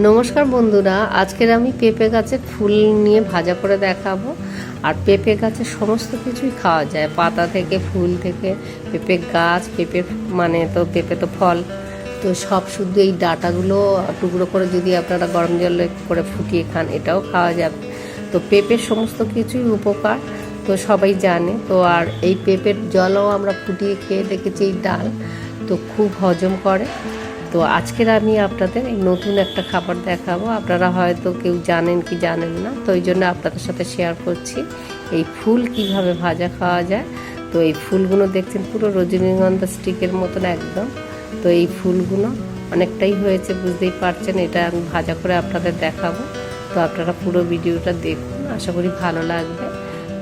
নমস্কার বন্ধুরা, আজকের আমি পেঁপে গাছের ফুল নিয়ে ভাজা করে দেখাবো। আর পেঁপে গাছের সমস্ত কিছুই খাওয়া যায়। পাতা থেকে ফুল থেকে পেঁপে গাছ, পেঁপে মানে তো পেঁপে তো ফল। তো সব শুধু এই ডাটাগুলো টুকরো করে যদি আপনারা গরম জলে করে ফুটিয়ে খান, এটাও খাওয়া যাবে। তো পেঁপের সমস্ত কিছুই উপকার, তো সবাই জানে। তো আর এই পেঁপের জলও আমরা ফুটিয়ে খেয়ে দেখেছি এই ডাল। তো খুব হজম করে। তো আজকের আমি আপনাদের এই নতুন একটা খাবার দেখাবো। আপনারা হয়তো কেউ জানেন কি জানেন না, তো ওই জন্য আপনাদের সাথে শেয়ার করছি। এই ফুল কীভাবে ভাজা খাওয়া যায়, তো এই ফুলগুলো দেখছেন পুরো রজনীগন্ধা স্টিকের মতন একদম। তো এই ফুলগুলো অনেকটাই হয়েছে, বুঝতেই পারছেন, এটা আমি ভাজা করে আপনাদের দেখাবো। তো আপনারা পুরো ভিডিওটা দেখুন, আশা করি ভালো লাগবে।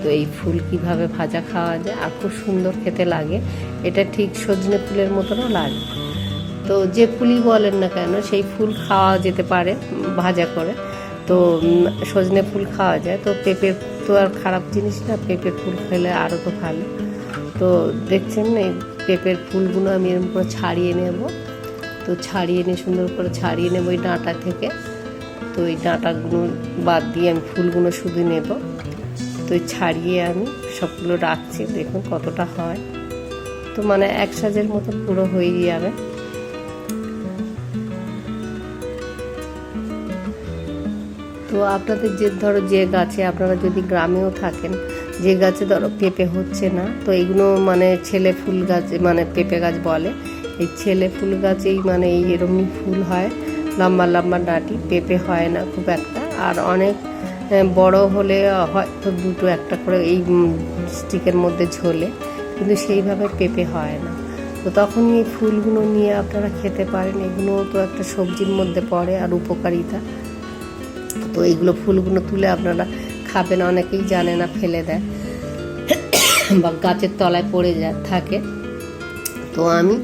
তো এই ফুল কীভাবে ভাজা খাওয়া যায় আর খুব সুন্দর খেতে লাগে, এটা ঠিক সজনে ফুলের মতনও লাগে তো যে ফুলই বলেন না কেন, সেই ফুল খাওয়া যেতে পারে, ভাজা করে। তো সজনে ফুল খাওয়া যায়। তো পেঁপের তো আর খারাপ জিনিস না, পেঁপের ফুল খেলে আরও তো ভালো। তো দেখছেন এই পেঁপের ফুলগুলো আমি এরকম করে ছাড়িয়ে নেব। তো ছাড়িয়ে নিয়ে সুন্দর করে ছাড়িয়ে নেব ওই ডাঁটা থেকে। তো এই ডাঁটাগুলো বাদ দিয়ে আমি ফুলগুলো শুধু নেব। তো ছাড়িয়ে আমি সবগুলো রাখছি। দেখুন কতটা হয়। তো মানে এক সাজের মতো পুরো হয়ে যাবে। তো আপনাদের যে, ধরো যে গাছে আপনারা যদি গ্রামেও থাকেন, যে গাছে ধরো পেঁপে হচ্ছে না, তো এইগুলো মানে ছেলে ফুল গাছ মানে পেঁপে গাছ বলে, এই ছেলে ফুল গাছেই মানে এই এরমই ফুল হয়, লম্বা লম্বা ডাঁটি, পেঁপে হয় না খুব একটা, আর অনেক বড় হলে হয়তো দুটো একটা করে এই স্টিকের মধ্যে ঝোলে, কিন্তু সেইভাবে পেঁপে হয় না। তো তখন এই ফুলগুলো নিয়ে আপনারা খেতে পারেন, এগুলোও তো একটা সবজির মধ্যে পড়ে আর উপকারিতা। তো এইগুলো ফুলগুলো তুলে আপনারা খাবেন, অনেকেই জানে না, ফেলে দেয়। বা গাছের তলায় পড়ে যায় থাকে। তো আমি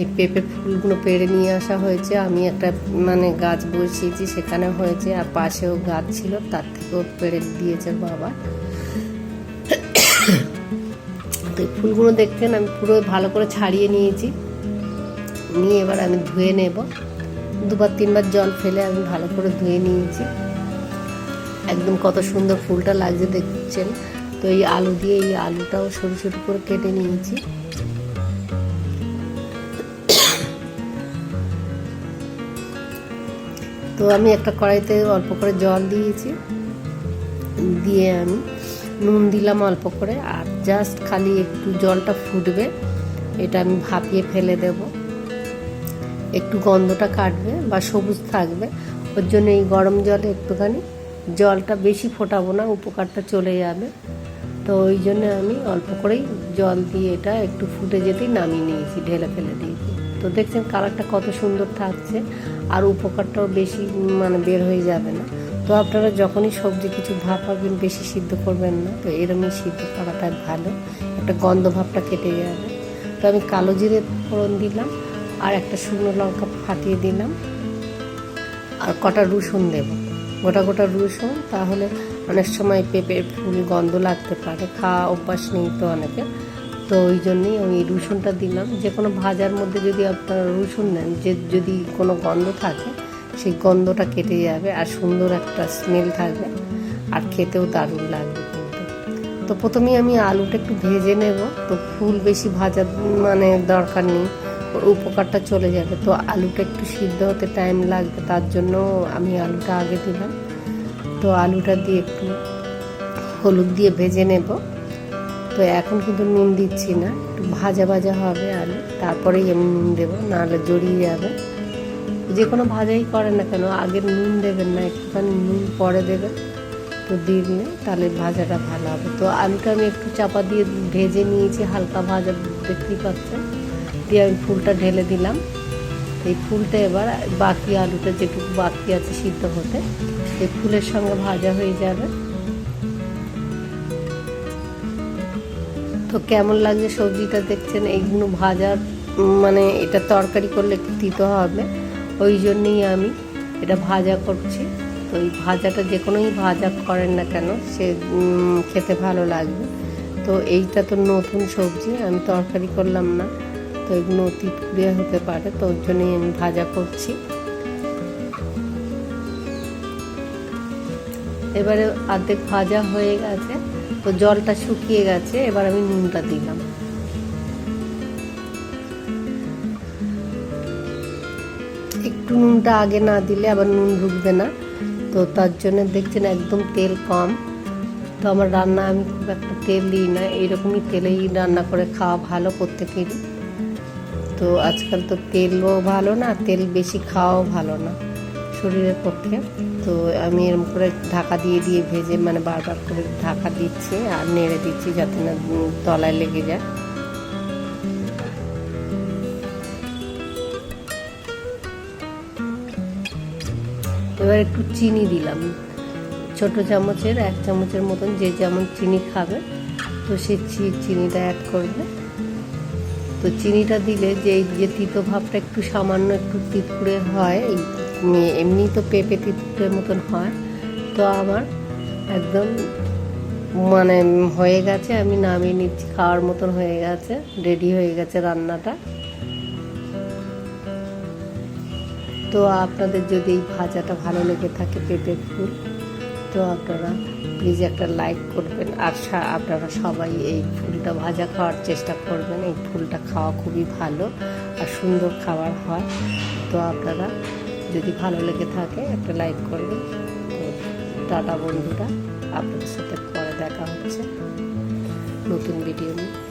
এই পেঁপে ফুলগুলো পেড়ে নিয়ে আসা হয়েছে। আমি একটা মানে গাছ বসিয়েছি, সেখানে হয়েছে, আর পাশেও গাছ ছিল, তার থেকেও পেড়ে দিয়েছে বাবা। তো ফুলগুলো দেখতেন আমি পুরো ভালো করে ছাড়িয়ে নিয়েছি। নিয়ে এবার আমি ধুয়ে নেব। দুবার তিনবার জল ফেলে আমি ভালো করে ধুয়ে নিয়েছি। একদম কত সুন্দর ফুলটা লাগছে দেখছেন। তো এই আলু দিয়ে এই আলুটাও সরু সরু করে কেটে নিয়েছি। তো আমি একটা কড়াইতে অল্প করে জল দিয়েছি। দিয়ে আমি নুন দিলাম অল্প করে আর জাস্ট খালি একটু জলটা ফুটবে, এটা আমি ভাপিয়ে ফেলে দেব। একটু গন্ধটা কাটবে বা সবুজ থাকবে, ওর জন্য এই গরম জলে একটুখানি জলটা বেশি ফোটাবো না, উপকারটা চলে যাবে। তো ওই জন্য আমি অল্প করেই জল দিয়ে এটা একটু ফুটে যেতেই নামিয়ে নিয়েছি, ঢেলে ফেলে দিয়েছি। তো দেখছেন কালারটা কত সুন্দর থাকছে, আর উপকারটাও বেশি মানে বের হয়ে যাবে না। তো আপনারা যখনই সবজি কিছু ভাপাবেন বেশি সিদ্ধ করবেন না। তো এরমই সিদ্ধ করাটা ভালো, একটা গন্ধ ভাবটা কেটে যাবে। তো আমি কালো জিরে ফোড়ন দিলাম, আর একটা শুকনো লঙ্কা ফাটিয়ে দিলাম, আর কটা রসুন দেব। গোটা গোটা রসুন তাহলে অনেক সময় পেঁপের ফুল গন্ধ লাগতে পারে, খাওয়া অভ্যাস নেই তো অনেকে। তো ওই জন্যই আমি রসুনটা দিলাম। যে কোনো ভাজার মধ্যে যদি আপনারা রসুন নেন, যে যদি কোনো গন্ধ থাকে, সেই গন্ধটা কেটে যাবে আর সুন্দর একটা স্মেল থাকবে আর খেতেও দারুণ লাগবে কিন্তু। তো প্রথমেই আমি আলুটা একটু ভেজে নেব। তো ফুল বেশি ভাজা মানে দরকার নেই। উপকারটা চলে যাবে। তো আলুটা একটু সিদ্ধ হতে টাইম লাগবে, তার জন্য আমি আলুটা আগে দিলাম। তো আলুটা দিয়ে একটু হলুদ দিয়ে ভেজে নেব। তো এখন কিন্তু নুন দিচ্ছি না, একটু ভাজা ভাজা হবে আলু, তারপরেই আমি নুন দেবো, নাহলে জড়িয়ে যাবে। যে কোনো ভাজাই করেন না কেন, আগে নুন দেবেন না, একটুখানি নুন পরে দেবেন। তো দিলে তাহলে ভাজাটা ভালো হবে। তো আলুটা আমি একটু চাপা দিয়ে ভেজে নিয়েছি, হালকা ভাজা দেখতেই পাচ্ছেন। দিয়ে আমি ফুলটা ঢেলে দিলাম। এই ফুলটা এবার বাকি আলুটা যেটুকু বাকি আছে সিদ্ধ হতে, এই ফুলের সঙ্গে ভাজা হয়ে যাবে। তো কেমন লাগছে সবজিটা দেখছেন? এইগুলো ভাজার মানে এটা তরকারি করলে একটু তিতো হবে। ওই জন্যই আমি এটা ভাজা করছি। তো এই ভাজাটা যে কোনোই ভাজা করেন না কেন, সে খেতে ভালো লাগবে। তো এইটা তো নতুন সবজি, আমি তরকারি করলাম না। তো এগুলো তিতকুড়িয়া হতে পারে, তো ওর জন্যই আমি ভাজা করছি। এবারে অর্ধেক ভাজা হয়ে গেছে, তো জলটা শুকিয়ে গেছে, এবার আমি নুনটা দিলাম। একটু নুনটা আগে না দিলে আবার নুন ঢুকবে না, তো তার জন্য দেখছেন একদম তেল কম। তো আমার রান্না আমি খুব একটা তেল দিই না এরকমই তেলেই রান্না করে খাওয়া ভালো প্রত্যেকেরই। তো আজকাল তো তেলও ভালো না, তেল বেশি খাওয়াও ভালো না শরীরের পক্ষে। তো আমি এরকম করে ঢাকা দিয়ে দিয়ে ভেজে মানে বারবার করে ঢাকা দিচ্ছি আর নেড়ে দিচ্ছি যাতে না তলায় লেগে যায়। এবার একটু চিনি দিলাম। ছোট চামচের, এক চামচের মতন যে যেমন চিনি খাবে, তো সে চিনিটা অ্যাড করবে। তো চিনিটা দিলে যে যে তিতো ভাবটা একটু সামান্য একটু তিতকুড়ে হয় এমনি তো পেঁপে তিতকুড়ের মতন হয়। তো আমার একদম মানে হয়ে গেছে, আমি নামিয়ে নিচ্ছি, খাওয়ার মতন হয়ে গেছে রেডি হয়ে গেছে রান্নাটা। তো আপনাদের যদি এই ভাজাটা ভালো লেগে থাকে পেঁপে ফুল তো আপনারা প্লিজ একটা লাইক করবেন। আর আপনারা সবাই এই ফুলটা ভাজা খাওয়ার চেষ্টা করবেন। এই ফুলটা খাওয়া খুবই ভালো আর সুন্দর খাবার হয়। তো আপনারা যদি ভালো লেগে থাকে একটা লাইক করবেন। তো টাটা বন্ধুরা, আপনাদের সাথে পরে দেখা হচ্ছে। নতুন ভিডিও নিয়ে।